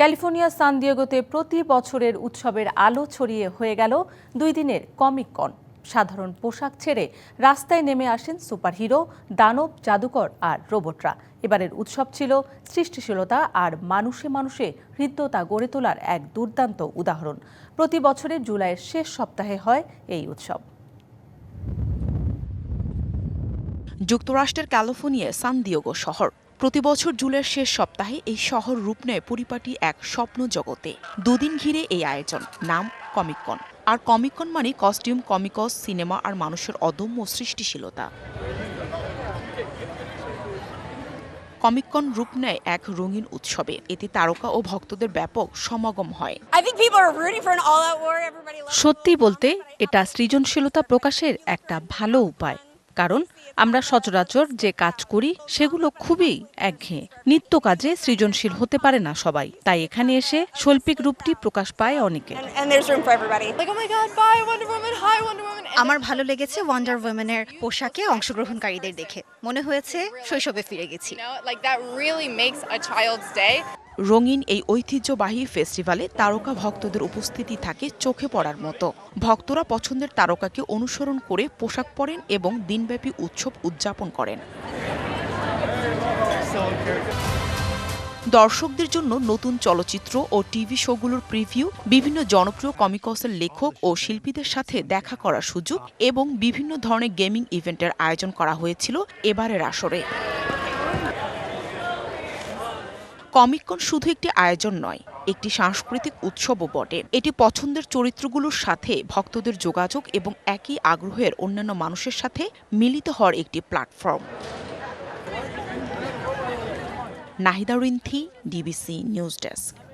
California, সান দিয়েগোতে প্রতি বছরের উৎসবের আলো ছড়িয়ে হয়ে গেল দুই দিনের কমিক কন। সাধারণ পোশাক ছেড়ে রাস্তায় নেমে আসেন সুপারহিরো, দানব, জাদুকর আর রোবটরা। এবারের উৎসব ছিল সৃষ্টিশীলতা আর মানুষে মানুষে হৃদ্যতা গড়ে তোলার এক দুর্দান্ত উদাহরণ। প্রতি বছরের জুলাইয়ের শেষ সপ্তাহে হয় এই উৎসব। যুক্তরাষ্ট্রের ক্যালিফোর্নিয়ার সান দিয়েগো শহর। প্রতি বছর জুলাইয়ের শেষ সপ্তাহে এই শহর রূপ নেয় পরিপাটি এক স্বপ্ন জগতে। দুদিন ঘিরে এই আয়োজন। নাম কমিকন। আর কমিকন মানে কস্টিউম কমিকস সিনেমা আর মানুষের অদম্য সৃষ্টিশীলতা। কমিকন রূপ নেয় এক রঙিন উৎসবে। এতে তারকা ও ভক্তদের ব্যাপক সমাগম হয়। সত্যি বলতে এটা সৃজনশীলতা প্রকাশের একটা ভালো উপায়। কারণ আমরা সচরাচর যে কাজ করি সেগুলো খুবই একঘেয়ে। নিত্য কাজে সৃজনশীল হতে পারে না সবাই তাই এখানে এসে শৈল্পিক রূপটি প্রকাশ পায় অনেকে। Oh আমার ভালো লেগেছে ওয়ান্ডার উইমেনের পোশাকে অংশগ্রহণকারীদের দেখে। মনে হয়েছে শৈশবে ফিরে গেছি। রঙিন এই ঐতিহ্যবাহী ফেস্টিভ্যালে তারকা ভক্তদের উপস্থিতি থাকে চোখে পড়ার মতো। ভক্তরা পছন্দের তারকাকে অনুসরণ করে পোশাক পরেন এবং দিনব্যাপী উৎসব উদযাপন করেন। দর্শকদের জন্য নতুন চলচ্চিত্র ও টিভি শোগুলোর প্রিভিউ, বিভিন্ন জনপ্রিয় কমিকসের লেখক ও শিল্পীদের সাথে দেখা করার সুযোগ এবং বিভিন্ন ধরনের গেমিং ইভেন্টের আয়োজন করা হয়েছিল এবারের আসরে। কমিকন শুধু একটি আয়োজন নয়, একটি সাংস্কৃতিক উৎসবও বটে। এটি পছন্দের চরিত্রগুলোর সাথে ভক্তদের যোগাযোগ এবং একই আগ্রহের অন্যান্য মানুষের সাথে মিলিত হওয়ার একটি platform. Nahida Rinthi DBC news desk.